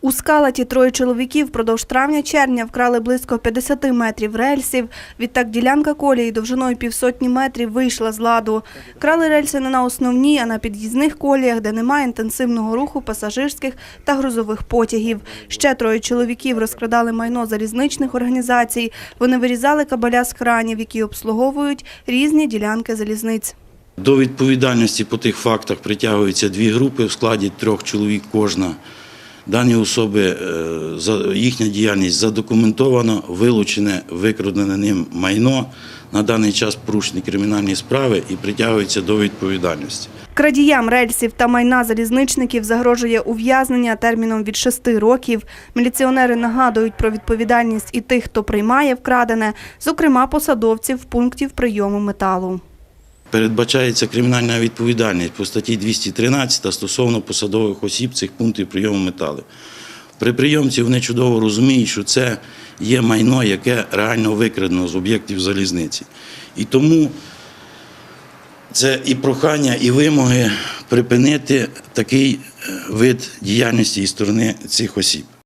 У скалаті троє чоловіків впродовж травня-червня вкрали близько 50 метрів рельсів. Відтак ділянка колії довжиною півсотні метрів вийшла з ладу. Крали рельси не на основній, а на під'їзних коліях, де немає інтенсивного руху пасажирських та грузових потягів. Ще троє чоловіків розкрадали майно залізничних організацій. Вони вирізали кабеля з кранів, які обслуговують різні ділянки залізниць. До відповідальності по тих фактах притягуються дві групи в складі трьох чоловік кожна. Дані особи, е, їхня діяльність задокументована, вилучене, викрадене ним майно. На даний час порушені кримінальні справи і притягуються до відповідальності. Крадіям рельсів та майна залізничників загрожує ув'язнення терміном від 6 років. Міліціонери нагадують про відповідальність і тих, хто приймає вкрадене, зокрема посадовців пунктів прийому металу. Передбачається кримінальна відповідальність по статті 213 стосовно посадових осіб цих пунктів прийому металу. При прийомці вони чудово розуміють, що це є майно, яке реально викрадено з об'єктів залізниці. І тому це і прохання, і вимоги припинити такий е, вид діяльності із сторони цих осіб.